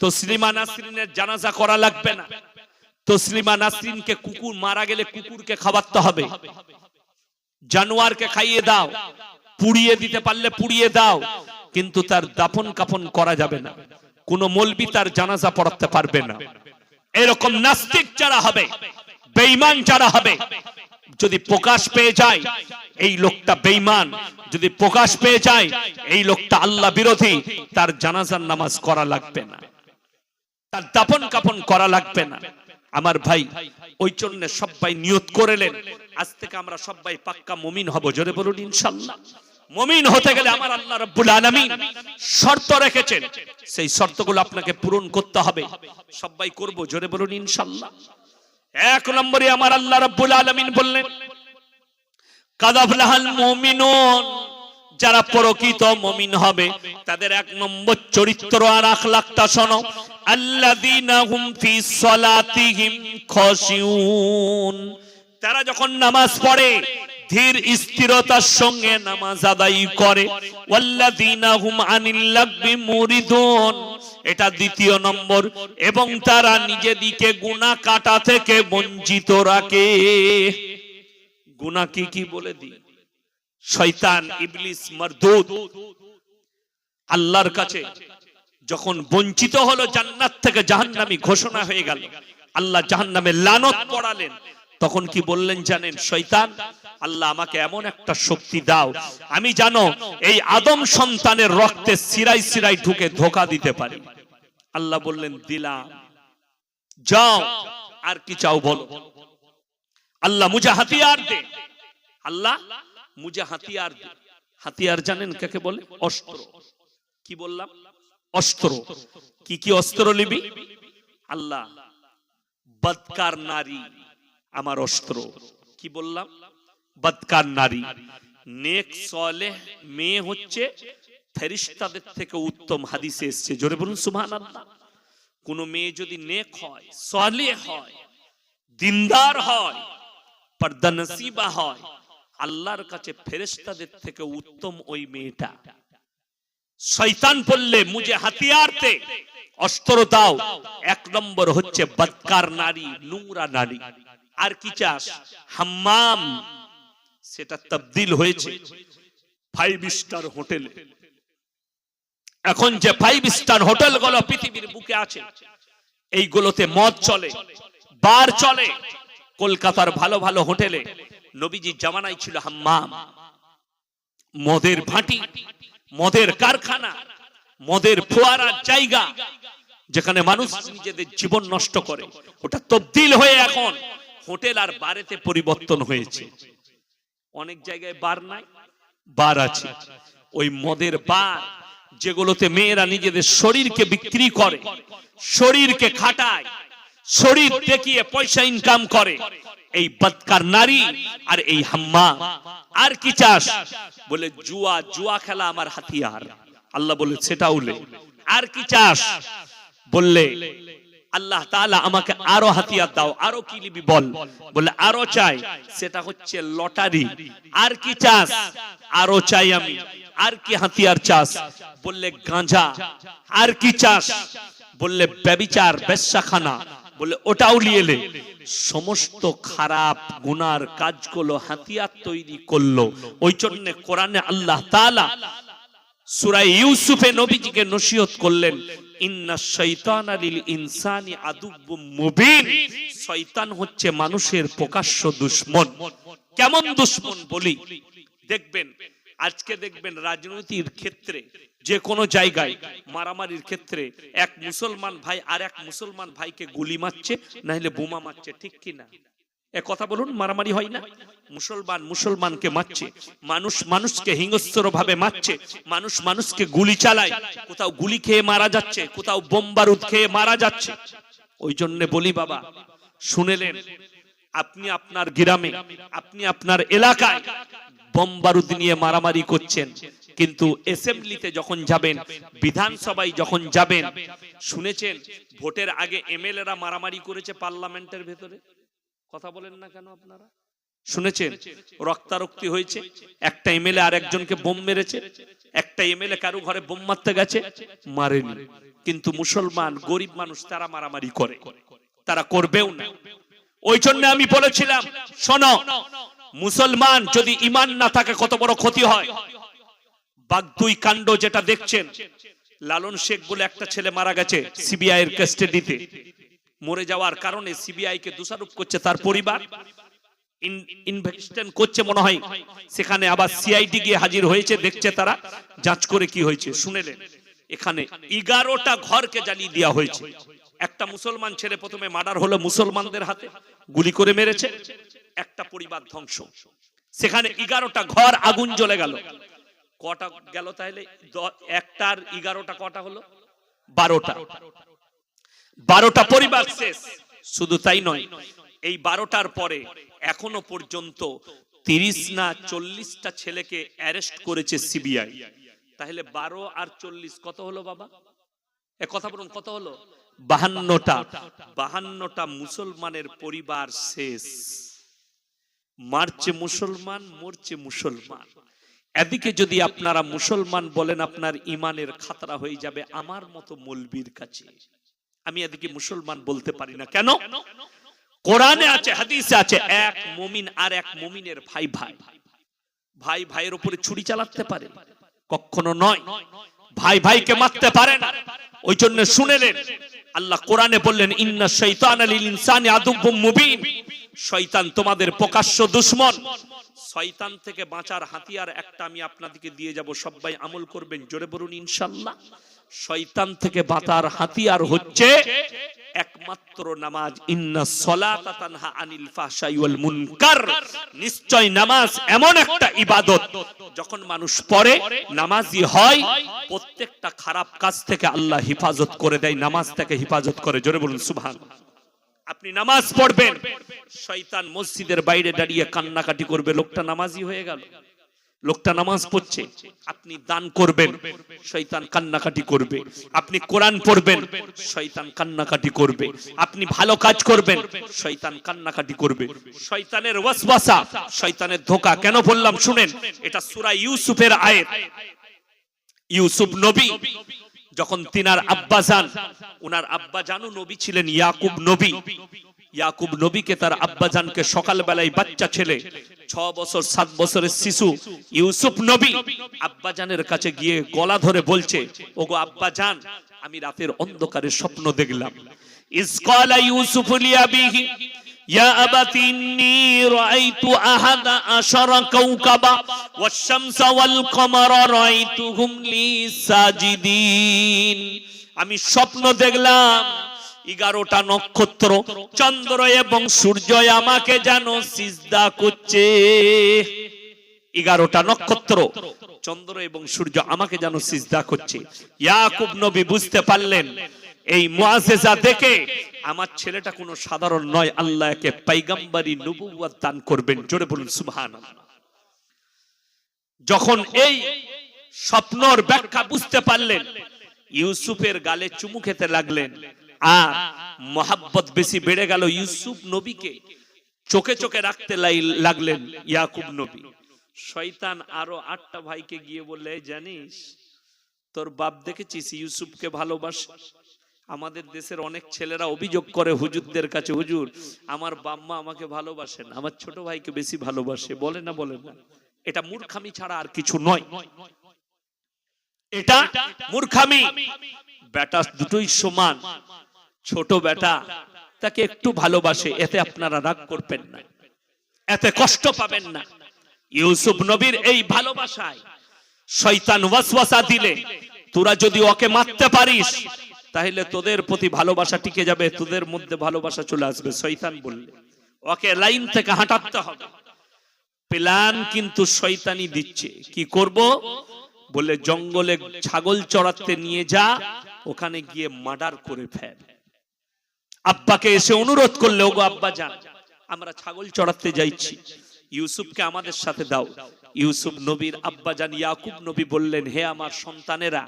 তসলিমা নাসরিনের জানাজা করা লাগবে না। তসলিমা নাসরিনকে কুকুর মারা গেলে কুকুরকে খাওয়াতে হবে। জানোয়ারকে খাইয়ে দাও, পুড়িয়ে দিতে পারলে পুড়িয়ে দাও, কিন্তু তার দাফন কাফন করা যাবে না। কোন মলবি তার জানাজা পড়াতে পারবে না। এরকম নাস্তিক যারা হবে, বেঈমান যারা হবে, যদি প্রকাশ পেয়ে যায়, এই লোকটা বেঈমান। যদি প্রকাশ পেয়ে যায়, এই লোকটা আল্লাহ বিরোধী, তার জানাজার নামাজ করা লাগবে না। তার দাপন কাপন করা লাগবে না। আমার ভাই, ওই জন্য সবাই নিয়ত করেলেন। আজ থেকে আমরা সবাই পাক্কা মমিন হব, জোরে বলুন ইনশাল্লাহ। মমিন হতে গেলে আমার আল্লাহ রাব্বুল আলামিন শর্ত রেখেছেন। সেই শর্তগুলো আপনাকে পূরণ করতে হবে। সবাই করব, জোরে বলুন ইনশাল্লাহ। এক নম্বরে আমার আল্লাহ রাব্বুল আলামিন বললেন, কাদাফলাহাল মুমিনুন যারা প্রকৃত মমিন হবে, তাদের এক নম্বর চরিত্র আর আখলাকটা শোনো। আল্লাযীনা হুম ফি সলাতিহিম খশিউন। তারা যখন নামাজ পড়ে, ধীর স্থিরতার সঙ্গে নামাজ আদায় করে। ওয়াল্লাযীনা হুম আনিল লাগবি মুরিদুন। এটা দ্বিতীয় নম্বর। এবং তারা নিজেদিকে গুনাহ কাটা থেকে বঞ্চিত রাখে। গুনাহ কি কি বলে দি শয়তান, ইবলিস মারদুদ আল্লাহর কাছে যখন বঞ্চিত হলো জান্নাত থেকে জাহান্নামী ঘোষণা হয়ে গেল, আল্লাহ জাহান্নামে লানত পড়ালেন। তখন কি বললেন জানেন শৈতান আল্লাহ আমাকে এমন একটা শক্তি দাও, আমি জানো এই আদম সন্তানের রক্তে সিরাই সিরাই ঢুকে ধোকা দিতে পারি। আল্লাহ বললেন, দিলাম। যাও, আর কি চাও বলো? আল্লাহ মুঝে হাতিয়ার দে। আল্লাহ মুঝে হাতিয়ার দে। হাতিয়ার জানেন কাকে বলে? অস্ত্র। কি বললাম? অস্ত্র। কি কি অস্ত্র নিবি? আল্লাহ, বদকার নারী আমার অস্ত্র। কি বললাম? বদকার নারী। নেক, সলেহ মেয়ে হচ্ছে ফেরিস্তাদের থেকে উত্তম হাদিসে এসছে। জোরে বলুন, সুবহানাল্লাহ। কোন মেয়ে যদি নেক হয় সলে হয়, দিনদার হয় পর্দা নসিবা হয়, আল্লাহর কাছে ফেরেশতাদের থেকে উত্তম ওই মেয়েটা। শয়তান বললে মুঝে হাতিয়ার দে অস্ত্র দাও। এক নম্বর হচ্ছে বদকার নারী, নোংরা নারী। আর কি চাস? হাম্মাম। সেটা তবদিল হয়েছে। ফাইভ স্টার হোটেলে। এখন যে ফাইভ স্টার হোটেলগুলো পৃথিবীর বুকে আছে, এইগুলোতে মদ চলে, বার চলে। কলকাতার ভালো ভালো হোটেলে নবীজির জামানায় ছিল হাম্মাম। মদের ভাটি। মদের কারখানা, মদের ফোয়ারার জায়গা, যেখানে মানুষ নিজেদের জীবন নষ্ট করে। ওটা তবদিল হয়ে এখন হোটেল আর বারেতে পরিবর্তন হয়েছে। অনেক জায়গায় বার নাই, বার আছে। ওই মদের বার, যেগুলোতে মেয়েরা নিজেদের শরীরকে বিক্রি করে, শরীরকে খাটায়, শরীর দেখিয়ে পয়সা ইনকাম করে। এই বদকার নারী আর এই হাম্মা। আর কি চাস? বলে, জুয়া জুয়া খেলা আমার হাতিয়ার। আল্লাহ বলে সেটা উলে আর কি চাস? বললে, আল্লাহ তাআলা আমাকে আরও হাতিয়ার দাও, আরও কি নিবি বল? বলে, আরও চাই, সেটা হচ্ছে লটারি। আর কি চাস? আরও চাই আমি। আর কি হাতিয়ার চাস? বললে, গাঁজা। আর কি চাস? বললে, ব্যবিচার, বেশ্যাখানা। বলে, ওটাও লিয়েলে সমস্ত খারাপ গুনার কাজগুলো হাতিয়ার তৈরি করল। ওই জন্য কোরআনে আল্লাহ তাআলা সূরা ইউসুফে নবীজিকে নসিহত করলেন হচ্ছে মানুষের প্রকাশ্য দুশমন। কেমন দুশমন বলি? দেখবেন আজকে দেখবেন রাজনীতির ক্ষেত্রে, যে কোনো জায়গায় মারামারির ক্ষেত্রে এক মুসলমান ভাই আর এক মুসলমান ভাইকে গুলি মারছে না হলে বোমা মারছে, ঠিক কি না? এ কথা বলুন, মারামারি হয় না? মুসলমান মুসলমানকে মারছে, মানুষ মানুষকে হিংস্র ভাবে মারছে, মানুষ মানুষকে গুলি চালায়, কোথাও গুলি খেয়ে মারা যাচ্ছে, কোথাও বোমবারুদ খেয়ে মারা যাচ্ছে। ওই জন্য বলি বাবা শুনেলেন আপনি আপনার গ্রামে, আপনি আপনার এলাকায় বোম বারুদ নিয়ে মারামারি করছেন। কিন্তু অ্যাসেম্বলিতে যখন যাবেন, বিধানসভায় যখন যাবেন, শুনেছেন ভোটের আগে এমএলএরা মারামারি করেছে পার্লামেন্টের ভেতরে? কথা বলেন না কেন আপনারা? শুনেছেন? রক্তারক্তি হয়েছে। একটা এমএলএ আর একজনকে বোম মেরেছে। একটা এমএলএ কারও ঘরে বোম মারতে গেছে, মারেনি। কিন্তু মুসলমান, গরিব মানুষ তারা মারামারি করে। তারা করবেও না। ওই জন্য আমি বলেছিলাম, শোনো মুসলমান যদি ইমান না থাকে, কত বড় ক্ষতি হয়? বাগদুই কাণ্ড যেটা দেখছেন, লালন শেখ বলে একটা ছেলে মারা গেছে সিবিআই এর কাস্টাডিতে। মরে যাওয়ার কারণে সিবিআই কে দোষারোপ করছে তার পরিবার। ইনভেস্টেন করছে মনে হয়, সেখানে আবার সিআইডি গিয়ে হাজির হয়েছে, দেখছে তারা, যাচ করে কি হয়েছে, শুনেলেন। এখানে এগারোটা ঘরকে জ্বালিয়ে দেওয়া হয়েছে। একটা মুসলমান ছেলে প্রথমে মার্ডার হলো মুসলমানদের হাতে, গুলি করে মেরেছে। একটা পরিবার ধ্বংস। সেখানে এগারোটা ঘর আগুন জ্বলে গেল। কটা গেল তাহলে? একটার এগারোটা কটা হলো? বারোটা। বারোটা পরিবার শেষ। শুধু তাই নয়, এই বারোটার পরে এখনও পর্যন্ত তিরিশ না চল্লিশটা ছেলেকে অ্যারেস্ট করেছে সিবিআই। তাহলে বারো আর চল্লিশ কত হলো বাবা? এ কথা বলুন, কত হলো? বাহান্নটা। বাহান্নটা মুসলমানের পরিবার শেষ। মারছে মুসলমান, মরছে মুসলমান। এদিকে যদি আপনারা মুসলমান বলেন, আপনার ইমানের খাতরা হয়ে যাবে আমার মতো মলবির কাছে। আমি এদিকে মুসলমান বলতে পারি না। কেন? কোরআনে আছে, হাদিসে আছে, এক মুমিন আর এক মুমিনের ভাই ভাই। ভাই ভাইয়ের উপরে ছুরি চালাতে পারে, কখনো নয়। ভাই ভাইকে মারতে পারে না। ওই জন্য শুনেলেন আল্লাহ কোরআনে বললেন, ইন্না শৈতান আলিল ইনসানি আদুব্বুম মুবিন। শয়তান তোমাদের প্রকাশ্য দুশ্মন। শয়তান থেকে বাঁচার হাতিয়ার একটা আমি আপনাদেরকে দিয়ে যাব। সবাই আমল করবেন, জোরে বলুন ইনশাল্লাহ। শয়তান থেকে বাঁচার হাতিয়ার হচ্ছে একমাত্র নামাজ। ইন্না সলাতা তানহা আনিল ফাহশাই ওয়াল মুনকার। নিশ্চয় নামাজ এমন একটা ইবাদত, যখন মানুষ পড়ে, নামাজি হয়, প্রত্যেকটা খারাপ কাজ থেকে আল্লাহ হেফাজত করে দেয়, নামাজ থেকে হিফাজত করে। জোরে বলুন, সুবহান। আপনি নামাজ পড়বেন। শয়তান মসজিদের বাইরে দাঁড়িয়ে কান্নাকাটি করবে, লোকটা নামাজি হয়ে গেল। লোকটা নামাজ পড়ছে, আপনি দান করবেন, শয়তান কান্নাকাটি করবে। আপনি কোরআন পড়বেন, শয়তান কান্নাকাটি করবে। আপনি ভালো কাজ করবেন, শয়তান কান্নাকাটি করবে। শয়তানের ওয়াসওয়াসা, শয়তানের ধোকা, কেন বললাম শুনেন? এটা সূরা ইউসুফের আয়াত। ইউসুফ নবী যখন তিনার আব্বা যান ওনার আব্বা জানু নবী ছিলেন ইয়াকুব নবী। ইয়াকুব নবীকে তার আব্বা জানকে সকালবেলায় বাচ্চা ছেলে, ছ বছর, সাত বছরের শিশু ইউসুফ নবী আব্বা জানের কাছে গিয়ে গলা ধরে বলছে, ওগো আব্বা জান, আমি রাতের অন্ধকারে স্বপ্ন দেখলাম। ইসকালা ইউসুফ লিয়াবিহি يا أبت إني رأيت أحد عشر كوكبا والشمس والقمر رأيتهم لي ساجدين আমি স্বপ্ন দেখলাম এগারোটা নক্ষত্র চন্দ্র এবং সূর্য আমাকে যেন সিজদা করছে এগারোটা নক্ষত্র চন্দ্র এবং সূর্য আমাকে যেন সিজদা করছে ইয়াকুব নবী বুঝতে পারলেন এই মুআজিজা দেখে আমার ছেলেটা কোনো সাধারণ নয় আল্লাহকে পাইগাম্বারি নবুয়াত দান করবেন জোরে বলুন সুবহানাল্লাহ। যখন এই স্বপ্নর ব্যাখ্যা বুঝতে পারলেন ইউসুফের গালে চুমু খেতে লাগলেন আর মোহাব্বত বেশি বেড়ে গেল ইউসুফ নবীকে। চোখে চোখে রাখতে লাগলেন ইয়াকুব নবী। শয়তান আরও আটটা ভাইকে গিয়ে বললে জানিস তোর বাপ দেখেছিস ইউসুফকে ভালোবাসে? আমাদের দেশের অনেক ছেলেরা অভিযোগ করে হুজুরদের কাছে, হুজুর, আমার বাম্মা আমাকে ভালোবাসেন আমার ছোট ভাইকে বেশি ভালোবাসে। বলে না বলে না। এটা মূর্খামি ছাড়া আর কিছু নয়। এটা মূর্খামি। বেটা দুটোই সমান। ছোট বেটা তাকে একটু ভালোবাসে, এতে আপনারা রাগ করবেন না। এতে কষ্ট পাবেন না। ইউসুফ নবীর এই ভালোবাসায় শয়তান ওয়াসওয়াসা দিলে, তোরা যদি ওকে মারতে পারিস তাহলে তোদের প্রতি ভালোবাসা টিকে যাবে তোদের মধ্যে ভালোবাসা চলে আসবে শয়তান বললে। ওকে লাইন থেকে হাঁটাতে হবে। প্ল্যান কিন্তু শয়তানি দিচ্ছে। কি করব? বলে জঙ্গলে ছাগল চড়াতে নিয়ে যা ওখানে গিয়ে মার্ডার করে ফেল। আব্বাকে এসে অনুরোধ করলে ওগো আব্বা যান আমরা ছাগল চড়াতে যাইছি। ইউসুফকে আমাদের সাথে দাও। ইউসুফ নবীর আব্বা জান ইয়াকুব নবী বললেন, হে আমার সন্তানেরা,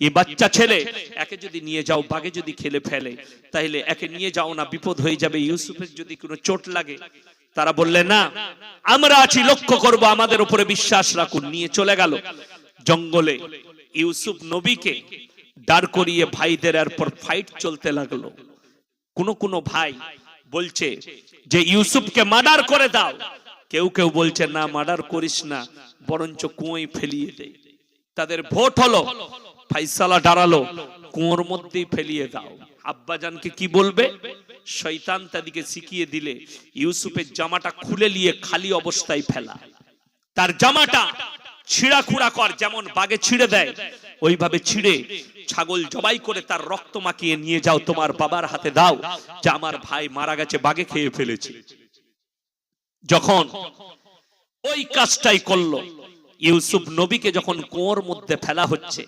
এই বাচ্চা ছেলে, একে যদি নিয়ে যাও বাগে যদি খেলে ফেলে তাহলে একে নিয়ে যাও না, বিপদ হয়ে যাবে। ইউসুফের যদি কোনো চোট লাগে, তারা বললে না, আমরা আছি, লক্ষ্য করব, আমাদের উপরে বিশ্বাস রাখুন। নিয়ে চলে গেল। জঙ্গলে ইউসুফ নবীকে দাঁড় করিয়ে ভাইদের এরপর ফাইট চলতে লাগল। কোন কোন ভাই বলছে যে, ইউসুফকে মার্ডার করে দাও। কেউ কেউ বলছে, না, মার্ডার করিস না, বরঞ্চ কুয়োই ফেলিয়ে দে। তাদের ভোট হলো, ফাইসালা দাঁড়াল, কুয়োর মধ্যেই ফেলিয়ে দাও। আব্বাজানকে কি বলবে? শৈতান তাদিকে শিখিয়ে দিলে, ইউসুফের জামাটা খুলে নিয়ে খালি অবস্থায় ফেলা। তার জামাটা ছিঁড়া খুঁড়া কর, যেমন বাগে ছিঁড়ে দেয়, ওইভাবে ছিঁড়ে ছাগল জবাই করে তার রক্ত মাখিয়ে নিয়ে যাও, তোমার বাবার হাতে দাও, যে আমার ভাই মারা গেছে বাগে খেয়ে ফেলেছে। যখন ওই কাজটাই করল, ইউসুফ নবীকে যখন কুয়োর মধ্যে ফেলা হচ্ছে,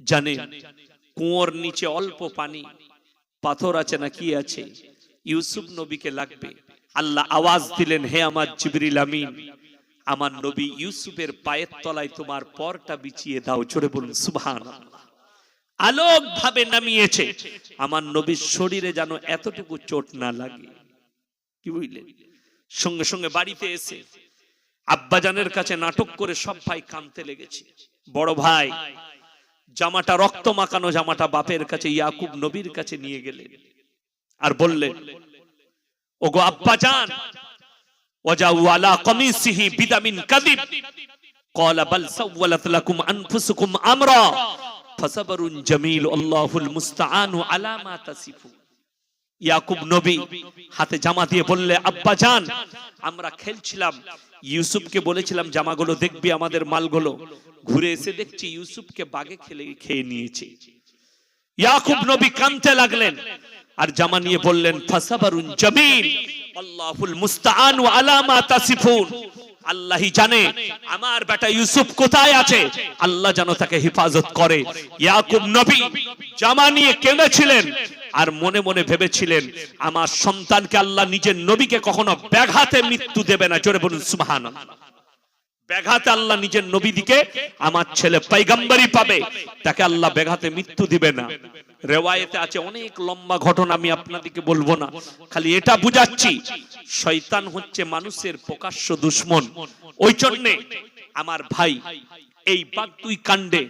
জানে কুয়োর নিচে অল্প পানি, পাথর আছে না কি আছে, ইউসুফ নবীকে লাগবে। আল্লাহ আওয়াজ দিলেন, হে আমার জিবরিল আমিন, আমার নবী ইউসুফের পায়ের তলায় তোমার পরটা বিছিয়ে দাও, জোরে বলুন সুবহান আলোক ভাবে নামিয়েছে। আমার নবীর শরীরে যেন এতটুকু চোট না লাগে। কি বুঝলেন? সঙ্গে সঙ্গে বাড়িতে এসে আব্বাজানের কাছে নাটক করে সব ভাই কানতে লেগেছে বড় ভাই জামাটা রক্ত মাখানো জামাটা বাপের কাছে ইয়াকুব নবীর কাছে নিয়ে গেলেন আর বললেন ওগো আব্বাজান ওয়াজাউ আলা কমিসিহি বিদামিন কাদিব قال بل سولت لكم انفسكم امرا فصبر جميل الله المستعان على ما تصفون ইয়াকুব নবী হাতে জামা দিয়ে বললে, আব্বা জান, আমরা খেলছিলাম। ইউসুফকে বলেছিলাম, জামাগুলো দেখবি আমাদের মালগুলো। ঘুরে এসে দেখছি ইউসুফকে বাগে খেলে, খেয়ে নিয়েছে। ইয়াকুব নবী কানতে লাগলেন আর জামা নিয়ে বললেন, ফাসাবারুন জামিল, আল্লাহুল মুস্তাআন আলা মা তাসিফুন। আল্লাহই জানে। আমার বেটা ইউসুফ কোথায় আছে? আল্লাহ যেন তাকে হেফাজত করে। ইয়াকুব নবী জামা নিয়ে কেঁদেছিলেন আর মনে মনে ভেবেছিলেন, আমার সন্তানকে আল্লাহ নিজের নবীকে কখনো ব্যাঘাতে মৃত্যু দেবে না। জোরে বলুন, সুবহানাল্লাহ। ব্যাঘাতে আল্লাহ নিজের নবী দিকে আমার ছেলে পাইগাম্বারি পাবে, তাকে আল্লাহ ব্যাঘাতে মৃত্যু দিবে না। রেওয়ায়েতে আছে অনেক লম্বা ঘটনা আমি আপনাদেরকে বলব না। খালি এটা বুঝাচ্ছি, শয়তান হচ্ছে মানুষের প্রকাশ্য দুশ্মন। ওই জন্যে আমার ভাই এই বাগতুই কাণ্ডে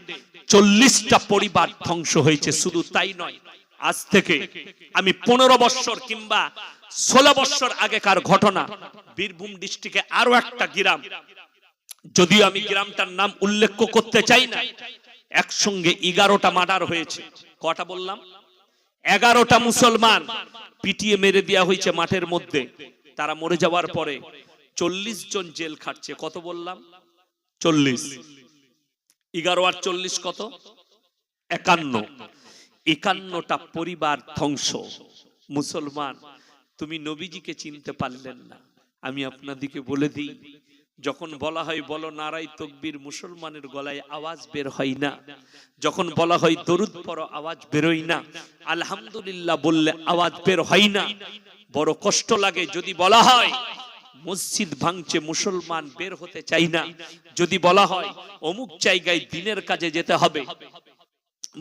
চল্লিশটা পরিবার ধ্বংস হয়েছে, শুধু তাই নয়, আজ থেকে আমি পনেরো বৎসর কিংবা ষোলো বৎসর আগেকার ঘটনা, বীরভূম ডিস্ট্রিক্টে আরও একটা গ্রাম। যদিও আমি গ্রামটার নাম উল্লেখ করতে চাই না, একসঙ্গে এগারোটা মার্ডার হয়েছে। কটা বললাম? এগারোটা মুসলমান পিটিয়ে মেরে দেওয়া হয়েছে মাঠের মধ্যে। তারা মরে যাওয়ার পরে চল্লিশ জন জেল খাটছে। কত বললাম? চল্লিশ। এগারো আর চল্লিশ কত? একান্ন। একান্নটা পরিবার ধ্বংস। মুসলমান, তুমি নবীজিকে চিনতে পারলেন না। আমি আপনাদিকে বলে দিই যখন বলা হয়, বলো নারাই তকবীর মুসলমানের গলায় আওয়াজ বের হয় না। যখন বলা হয়, দরুদ পর আওয়াজ বেরোয় না। আলহামদুলিল্লাহ বললে আওয়াজ বের হয় না। বড় কষ্ট লাগে যদি বলা হয়, মসজিদ ভাঙছে মুসলমান বের হতে চাই না। যদি বলা হয়, অমুক জায়গায় দিনের কাজে যেতে হবে,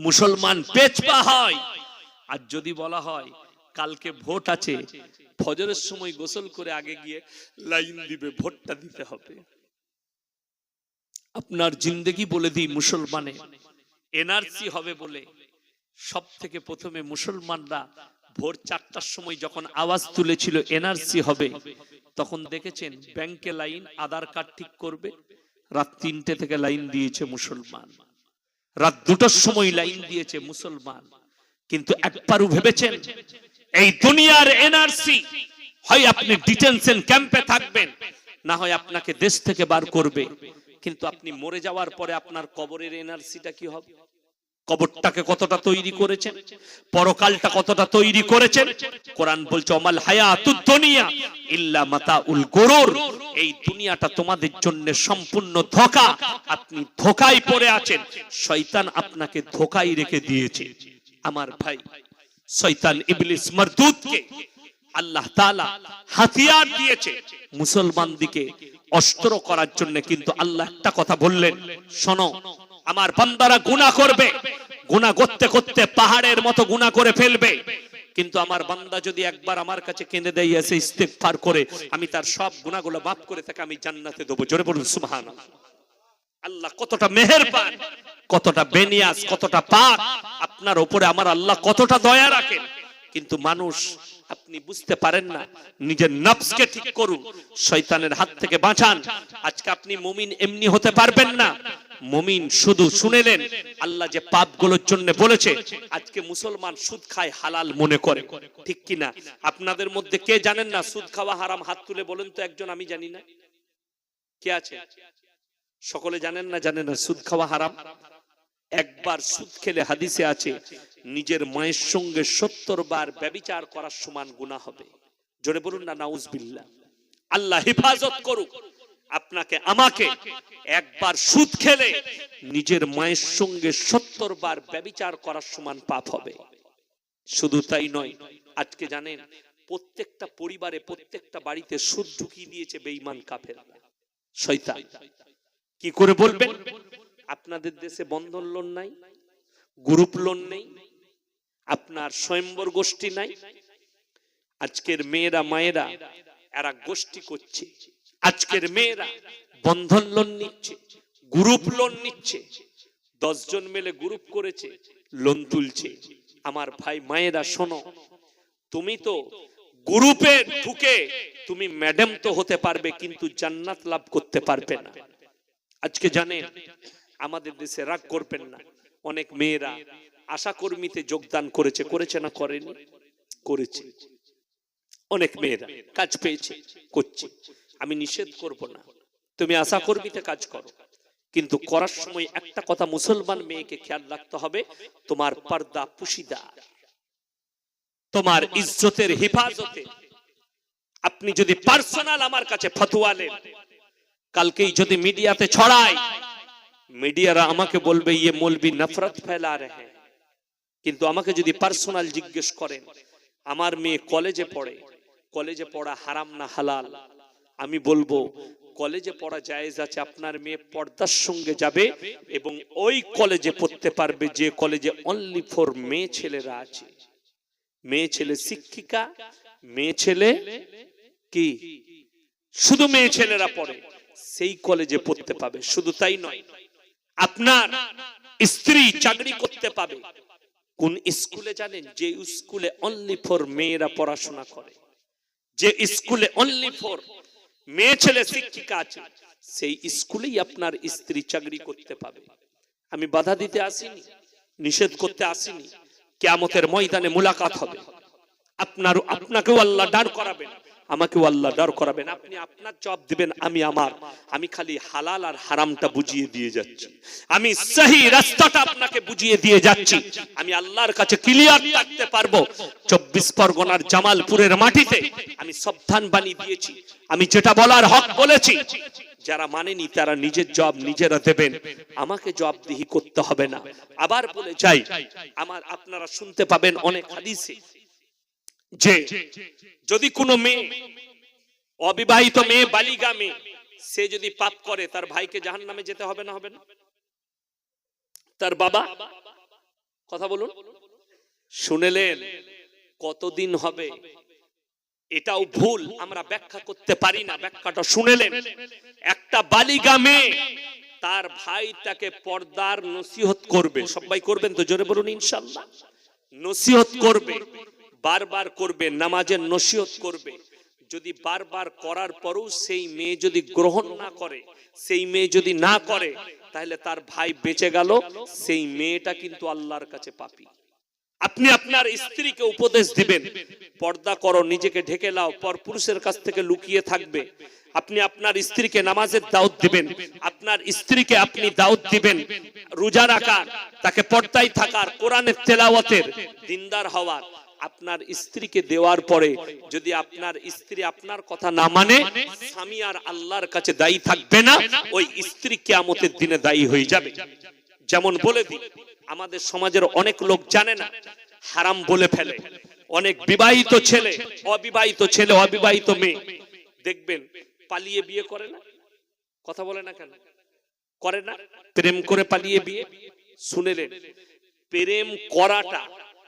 মুসলমান পেছপা হয়। আর যদি বলা হয়, কালকে ভোট আছে ফজরের সময় গোসল করে আগে গিয়ে লাইন দিবে, ভোটটা দিতে হবে। আপনার জিন্দগি বলে দিই মুসলমানে, এনআরসি হবে বলে সব থেকে প্রথমে মুসলমানরা ভোর চারটার সময় যখন আওয়াজ তুলেছিল এনআরসি হবে, তখন দেখেছেন ব্যাংকে লাইন, আধার কার্ড ঠিক করবে, রাত তিনটে থেকে লাইন দিয়েছে মুসলমান। রাত দুটোর সময় লাইন দিয়েছে মুসলমান। কিন্তু একবারও ভেবেছেন, এই দুনিয়ার এনআরসি হয় আপনি ডিটেনশন ক্যাম্পে থাকবেন, না হয় আপনাকে দেশ থেকে বার করবে। কিন্তু আপনি মরে যাওয়ার পরে আপনার কবরের এনআরসিটা কি হবে? কবরটাকে কতটা তৈরি করেছেন? পরকালটা কতটা তৈরি করেছেন? কোরআন বলছে, অমাল হায়াতুদ দুনিয়া ইল্লা মাতাউল গুরুর। এই দুনিয়াটা তোমাদের জন্য সম্পূর্ণ ধোঁকা। আপনি ধোঁকায় পড়ে আছেন। শয়তান আপনাকে ধোঁকায় রেখে দিয়েছে। আমার ভাই শয়তান ইবলিস মারদুদকে আল্লাহ তাআলা হাতিয়ার দিয়েছে। মুসলমান দিকে অস্ত্র করার জন্য কিন্তু আল্লাহ একটা কথা বললেন, শোনো, আমার বান্দারা গুনাহ করবে, গুনাহ করতে করতে পাহাড়ের মতো গুনাহ করে ফেলবে। কিন্তু আমার বান্দা যদি একবার আমার কাছে কেঁদে দেয়, এসে ইস্তেগফার করে, আমি তার সব গুণাগুলো মাফ করে তাকে আমি জান্নাতে দেবো। জোরে বলুন, সুবহানাল্লাহ। আল্লাহ কতটা মেহেরবান। কতটা বেনিয়াস কতটা পাক, আপনার উপরে আমার আল্লাহ কতটা দয়া রাখেন। কিন্তু মানুষ, আপনি বুঝতে পারেন না, নিজের নফসকে ঠিক করুন, শয়তানের হাত থেকে বাঁচান। আজকে আপনি মুমিন এমনি হতে পারবেন না। মুমিন শুধু শুনেলেন, আল্লাহ যে পাপগুলোর জন্য বলেছে, আজকে মুসলমান সুদ খায়, হালাল মনে করে। ঠিক কি না? আপনাদের মধ্যে কে জানেন না, সুদ খাওয়া হারাম? হাত তুলে বলেন তো একজন, আমি জানি না। কে আছে? সকলে জানেন না জানেন না, সুদ খাওয়া হারাম? একবার সুদ খেলে হাদিসে আছে, নিজের মায়ের সঙ্গে সত্তর বার ব্যবিচার করার সমান গুণা হবে। জোরে বলুন না, নাউজবিল্লাহ। আল্লাহ হেফাজত করুক, আপনাকে, আমাকে একবার সুদ খেলে নিজের মায়ের সঙ্গে সত্তর বার ব্যবিচার করার সমান পাপ হবে। শুধু তাই নয়, আজকে জানেন, প্রত্যেকটা পরিবারে, প্রত্যেকটা বাড়িতে সুদ ঢুকিয়ে দিয়েছে বেঈমান কাফের শয়তান। কি করে বলবেন? আপনাদের দেশে বন্ধন লোন নাই, গ্রুপ লোন নেই, আপনার স্বয়ম্বর গোষ্ঠী নাই, আজকের মেয়েরা, মায়েরা, এরা গোষ্ঠী করছে, আজকের মেয়েরা বন্ধন লোন নিচ্ছে, গ্রুপ লোন নিচ্ছে দশজন মিলে গ্রুপ করেছে, লোন তুলছে। আমার ভাই, মায়েরা, শোনো, তুমি তো গ্রুপে ঢুকে তুমি ম্যাডাম তো হতে পারবে, কিন্তু জান্নাত লাভ করতে পারবে না। আজকে জানেন, আমাদের দেশে রাগ করবেন না। অনেক মেয়েরা আশা কর্মীতে যোগদান করেছে করেছে না করেনি? করেছে। অনেক মেয়েরা কাজ পেয়েছে, করছে। আমি নিষেধ করব না। তুমি আশা কর্মীতে কাজ করো। কিন্তু করার সময় একটা কথা মুসলমান মেয়েকে খেয়াল রাখতে হবে, তোমার পর্দা পুশিদা তোমার ইজ্জতের হেফাজতে। আপনি যদি পার্সোনাল আমার কাছে ফতোয়া নেন কালকেই যদি মিডিয়াতে ছড়ায়, মিডিয়ারা আমাকে বলবে ইয়ে মলবি নফরত ফেলা রে কিন্তু আমাকে যদি পার্সোনাল জিজ্ঞেস করেন, আমার মেয়ে কলেজে পড়ে, কলেজে পড়া হারাম না হালাল? আমি বলব, কলেজে পড়া জায়েজ আছে, আপনার মেয়ে পর্দার সঙ্গে যাবে এবং ওই কলেজে পড়তে পারবে, যে কলেজে অনলি ফর মেয়ে ছেলেরা আছে। মেয়ে ছেলে শিক্ষিকা, মেয়ে ছেলে কি? শুধু মেয়ে ছেলেরা পড়ে। সেই কলেজে পড়তে পাবে। শুধু তাই নয়, আপনার স্ত্রী চাকরি করতে পাবে। কোন স্কুলে জানেন, যে স্কুলে অনলি ফর মেয়েরা পড়াশোনা করে? যে স্কুলে অনলি ফর মেয়ে, ছেলে, শিক্ষিকা আছে, সেই স্কুলেই আপনার স্ত্রী চাকরি করতে পাবে। আমি বাধা দিতে আসিনি, নিষেধ করতে আসিনি। কেয়ামতের ময়দানে মুলাকাত হবে। আপনার আপনাকেও আল্লাহ দাঁড় করাবেন। আমাকেও আল্লাহ দাঁড় করাবেন। আপনি আপনার জবাব দিবেন, আমি আমার। আমি খালি হালাল আর হারামটা বুঝিয়ে দিয়ে যাচ্ছি। আমি সহি রাস্তাটা আপনাকে বুঝিয়ে দিয়ে যাচ্ছি। আমি আল্লাহর কাছে ক্লিয়ার থাকতে পারব। চব্বিশ পরগনার জামালপুরের মাটিতে আমি সাবধান বাণী দিয়েছি। আমি যেটা বলার হক বলেছি। যারা মানেনি তারা নিজের জব নিজেরা দেবেন। আমাকে জবাবদিহি করতে হবে না। আবার বলে যাই, আমার আপনারা শুনতে পাবেন অনেক হাদিসে যে যদি কোনো মেয়ে অবিবাহিত মেয়ে বালিগা মেয়ে, সে যদি পাপ করে, তার ভাইকে জাহান নামে যেতে হবে না হবে না? তার বাবা? কথা বলুন। শুনেলেন, কতদিন হবে? এটাও ভুল, আমরা ব্যাখ্যা করতে পারি না, ব্যাখ্যাটা শুনেলেন। একটা বালিগা মেয়ে, তার ভাই তাকে পর্দার নসিহত করবে। সবাই করবেন তো? জোরে বলুন ইনশাল্লাহ। নসিহত করবে। বারবার করবে, নামাজের নসিহত করবে। যদি বারবার করার পরও সেই মেয়ে যদি গ্রহণ না করে, সেই মেয়ে যদি না করে, তাহলে তার ভাই বেঁচে গেল, সেই মেয়েটা কিন্তু আল্লাহর কাছে পাপি। আপনি আপনার স্ত্রীকে উপদেশ দিবেন, পর্দা করো, নিজেকে ঢেকে লাও, পর পুরুষের কাছ থেকে লুকিয়ে থাকবে। আপনি আপনার স্ত্রীকে নামাজের দাওয়াত দিবেন, আপনার স্ত্রীকে আপনি দাওয়াত দিবেন, রোজা রাখার তাকে পর্দায় থাকার, কোরআনের তেলাওয়াতের দিনদার হওয়ার আপনার স্ত্রীকে দেওয়ার পরে যদি আপনার স্ত্রী আপনার কথা না মানে স্বামী আর আল্লাহর কাছে দায়ী থাকবে না, ওই স্ত্রী কেয়ামতের দিনে দায়ী হয়ে যাবে। যেমন বলে দিই, আমাদের সমাজের অনেক লোক জানে না, হারাম বলে ফেলে। অনেক বিবাহিত ছেলে, অবিবাহিত ছেলে, অবিবাহিত মেয়ে। দেখবেন, পালিয়ে বিয়ে করে না? কথা বলে না কেন? করে না? প্রেম করে পালিয়ে বিয়ে? শুনেলেন, প্রেম করাটা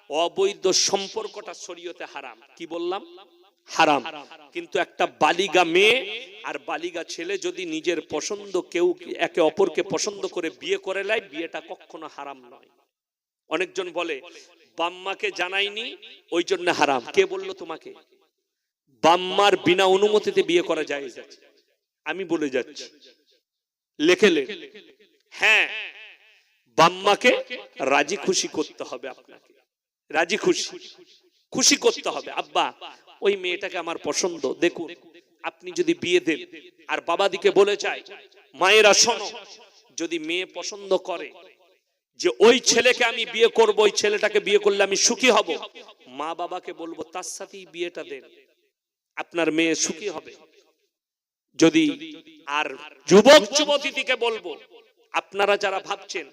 অবৈধ সম্পর্কটা শরীয়তে হারাম। কি বললাম? হারাম। কিন্তু একটা বালিগা মেয়ে আর বালিগা ছেলে যদি নিজের পছন্দ কেউ একে অপরকে পছন্দ করে বিয়ে করে নেয়, বিয়েটা কখনো হারাম নয়। অনেকজন বলে বাম্মাকে জানাইনি, ওই জন্য হারাম। কে বলল তোমাকে? বাম্মার বিনা অনুমতিতে বিয়ে করা যায় আমি বলে যাচ্ছি। লেখে লেখ হ্যাঁ বাম্মাকে রাজি খুশি করতে হবে আপনাকে। রাজি খুশি। খুশি করতে হবে। আব্বা, ওই মেয়েটাকে আমার পছন্দ। দেখুন, আপনি যদি বিয়ে দেন, আর বাবা দিকে বলে চায় মায়েরা, শোনো, যদি মেয়ে পছন্দ করে যে ওই ছেলেকে আমি বিয়ে করব, ওই ছেলেটাকে বিয়ে করলে আমি সুখী হব। মা বাবাকে বলব, তার সাথেই বিয়েটা দেন। আপনার মেয়ে সুখী হবে। যদি আর যুবক যুবতীকে বলব আপনারা যারা ভাবছেন,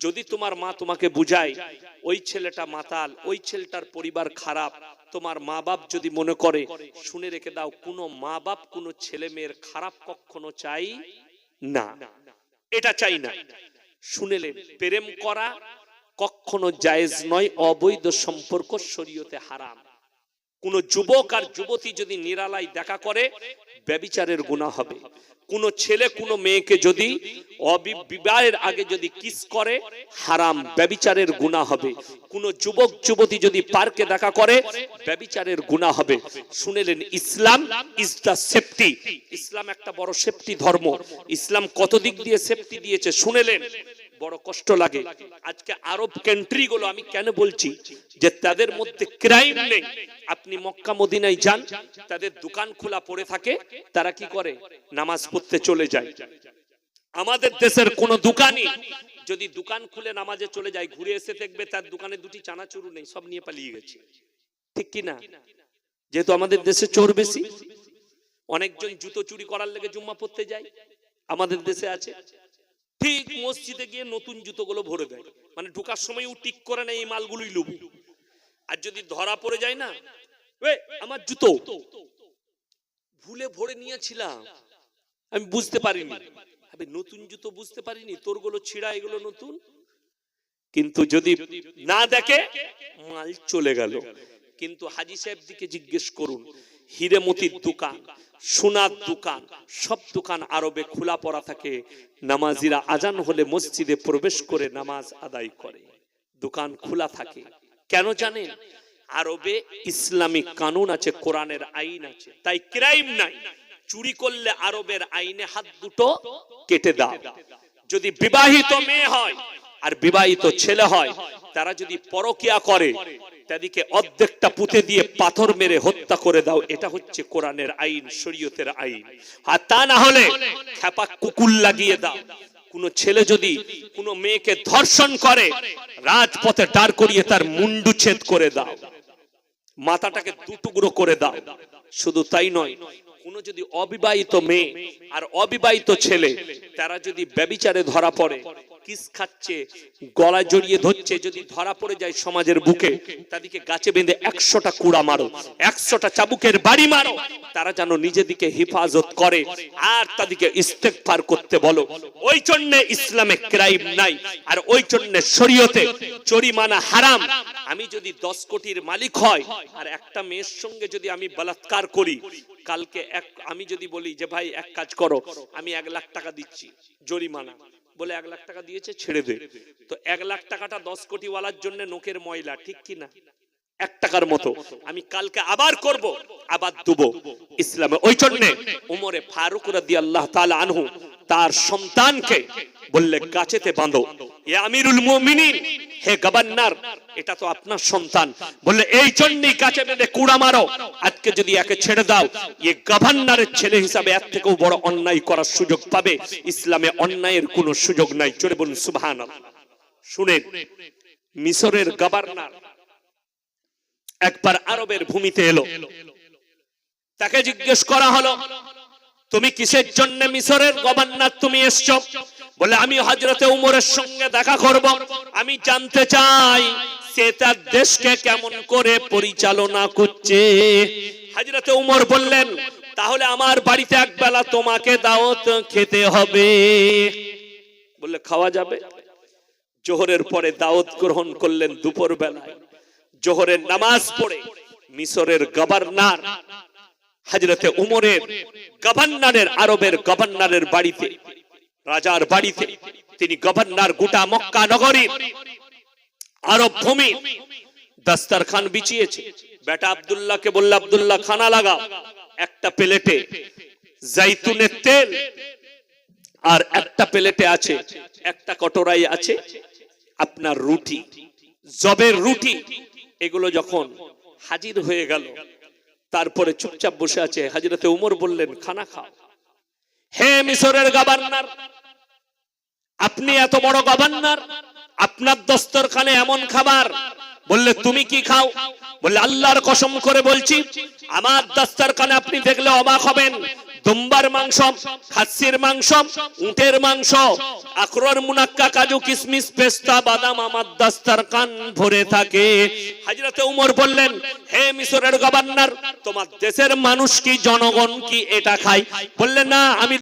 যদি তোমার মা তোমাকে বুঝায়, ওই ছেলেটা মাতাল, ওই ছেলেটার পরিবার খারাপ, তোমার মা বাপ যদি মনে করে, শুনে রেখে দাও, কোনো মা বাপ কোনো ছেলে মেয়ের খারাপ কখনো চাই না। এটা চাই না। শুনেলেন প্রেম করা কখনো জায়েজ নয়, অবৈধ সম্পর্ক শরীয়তে হারাম। কোন যুবক আর যুবতী যদি নিরালায় দেখা করে, ব্যবিচারের গুণা হবে। কোন ছেলে, কোন মেয়েকে যদি অবি- বিবাহের আগে যদি কিস করে, হারাম, ব্যবিচারের গুণা হবে। কোন যুবক, যুবতী যদি পার্কে দেখা করে, ব্যবিচারের গুণা হবে। শুনেলেন, Islam is the safety Islam একটা বড় সেফটি ধর্ম। ইসলাম কত দিক দিয়ে সেফটি দিয়েছে? শুনেলেন। বড় কষ্ট লাগে। আজকে আরব কান্ট্রি গুলো আমি কেন বলছি যে তাদের মধ্যে ক্রাইম নেই। আপনি মক্কা, মদিনায় যান, তাদের দোকান খোলা পড়ে থাকে, তারা কি করে? নামাজ পড়তে চলে যায়। আমাদের দেশের কোন দোকানই যদি দোকান খুলে নামাজে চলে যায়, ঘুরে এসে দেখবে তার দোকানে দুটি চানাচুরু নেই, সব নিয়ে পালিয়ে গেছে। ঠিক কি না? যেহেতু আমাদের দেশে চোর বেশি, অনেকজন জুতো চুরি করার লেগে জুম্মা পড়তে যায়। আমাদের দেশে আছে। ঠিক মসজিদে গিয়ে নতুন জুতোগুলো ভরে দেয়। মানে ঢোকার সময় ও টিক করে না এই মালগুলোই লুব। আর যদি ধরা পড়ে যায় না আমার জুতো। ভুলে ভরে নিয়েছিলাম। আমি বুঝতে পারিনি। আবে, নতুন জুতো বুঝতে পারিনি? তোরগুলো ছিঁড়া, এগুলো নতুন? কিন্তু যদি না দেখে, মাল চলে গেল। কিন্তু হাজি সাহেব দিকে জিজ্ঞেস করুন, হিরেমতির দোকান সোনার দোকান, সব দোকান আরবে খোলা পড়া থাকে। নামাজিরা আজান হলে মসজিদে প্রবেশ করে নামাজ আদায় করে। দোকান খোলা থাকে। কেন জানেন? আরবে ইসলামিক কানুন আছে, কোরআনের আইন আছে। তাই ক্রাইম নাই। চুরি করলে আরবের আইনে হাত দুটো কেটে দাও। যদি বিবাহিত মেয়ে হয় আর বিবাহিত ছেলে হয় তারা যদি পরকিয়া করে, তাদেরকে অর্ধেকটা পুঁতে দিয়ে পাথর মেরে হত্যা করে দাও, এটা হচ্ছে কোরআনের আইন, শরীয়তের আইন। আর তা না হলে খেপা কুকুর লাগিয়ে দাও। কোন ছেলে যদি কোন মেয়েকে ধর্ষণ করে, রাজপথে দাঁড় করিয়ে তার মুন্ডু ছেদ করে দাও। মাথাটাকে দুটুকরো করে দাও। শুধু তাই নয়, কোন যদি অবিবাহিত মেয়ে আর অবিবাহিত ছেলে, তারা যদি ব্যবিচারে ধরা পড়ে কিস খাচ্ছে, গলায় জড়িয়ে ধরছে, যদি ধরা পড়ে যায় সমাজের বুকে, তাদেরকে গাছে বেঁধে একশোটা কুড়া মারো, একশোটা চাবুকের বাড়ি মারো, তারা যেন নিজেদিকে হেফাজত করে, আর তাদেরকে ইস্তেকফার করতে বলো। ওই জন্য ইসলামে ক্রাইম নাই, আর ওই জন্য শরীয়তে জরিমানা হারাম। আমি যদি দশ কোটির মালিক হয় আর একটা মেয়ের সঙ্গে যদি আমি বলাৎকার করি, কালকে এক, আমি যদি বলি যে, ভাই, এক কাজ করো, আমি এক লাখ টাকা দিচ্ছি, জরিমানা। বলে এক লাখ টাকা দিয়েছে, ছেড়ে দে। তো এক লাখ টাকাটা দশ কোটি ওয়ালার জন্য নোকের ময়লা, ঠিক কি না? এক টাকার মতো। আমি কালকে আবার করব, আবার দেবো। ইসলামে ওই জন্য উমরে ফারুক রাদি আল্লাহ তাআলা আনহু তার সন্তানকে বললে গাছেতে বাঁধো। এ আমিরুল মুমিনিন, হে গভর্নর, এটা তো আপনার সন্তান। বললে, এই জন্যই গাছে বেঁধে কুড়া মারো। আজকে যদি একে ছেড়ে দাও, এ গভর্নরের ছেলে হিসাবে এর থেকেও বড় অন্যায় করার সুযোগ পাবে। ইসলামে অন্যায়ের কোনো সুযোগ নাই। চলে বলুন, সুবহানাল্লাহ। শুনেন মিশরের গভর্নর একবার আরবের ভূমিতে এলো। তাকে জিজ্ঞেস করা হলো, তুমি কিসের জন্য মিশরের গভর্নর তুমি এসছো? বলে, আমি হজরতে উমরের সঙ্গে দেখা করব। আমি জানতে চাই সে তার দেশকে কেমন করে পরিচালনা করছে? হজরতে উমর বললেন, তাহলে আমার বাড়িতে একবেলা তোমাকে দাওয়াত খেতে হবে। বললে, খাওয়া যাবে। জোহরের পরে দাওয়াত গ্রহণ করলেন দুপুর বেলায় জোহরের নামাজ পড়ে মিশরের গভর্নর, হাজরতে উমরের গভর্নরের, আরবের গভর্নরের বাড়িতে, রাজার বাড়িতে, তিনি গভর্নর গোটা মক্কা নগরীর আরব ভূমি। দাস্তারখান বিছিয়েছে। বেটা আব্দুল্লাহকে বললে, আবদুল্লাহ, খানা লাগা একটা প্লেটে জাইতুনের তেল আর একটা প্লেটে আছে, একটা কটোরাই আছে, আপনার রুটি। জবের রুটি। এগুলো যখন হাজির হয়ে গেল, তারপরে চুপচাপ বসে আছে। হাজিরাতে উমর বললেন, খানা খাও। হে মিশরের গভর্নর, আপনি এত বড় গভর্নর আপনার দস্তরখানে এমন খাবার? বললে, তুমি কি খাও? বললে, আল্লাহর কসম করে বলছি, আমার দস্তরখানে আপনি দেখলে অবাক হবেন। দুম্বার মাংস খাসির মাংস উটের মাংস আখরোর মুনাক্কা কাজু কিশমিশ পেস্তা, বাদাম আমার দস্তরখান ভরে থাকে। হাজরতে উমর বললেন, হে মিশরের গভর্নর, তোমার দেশের মানুষ কি, জনগণ কি এটা খায়? বললেন না, আমি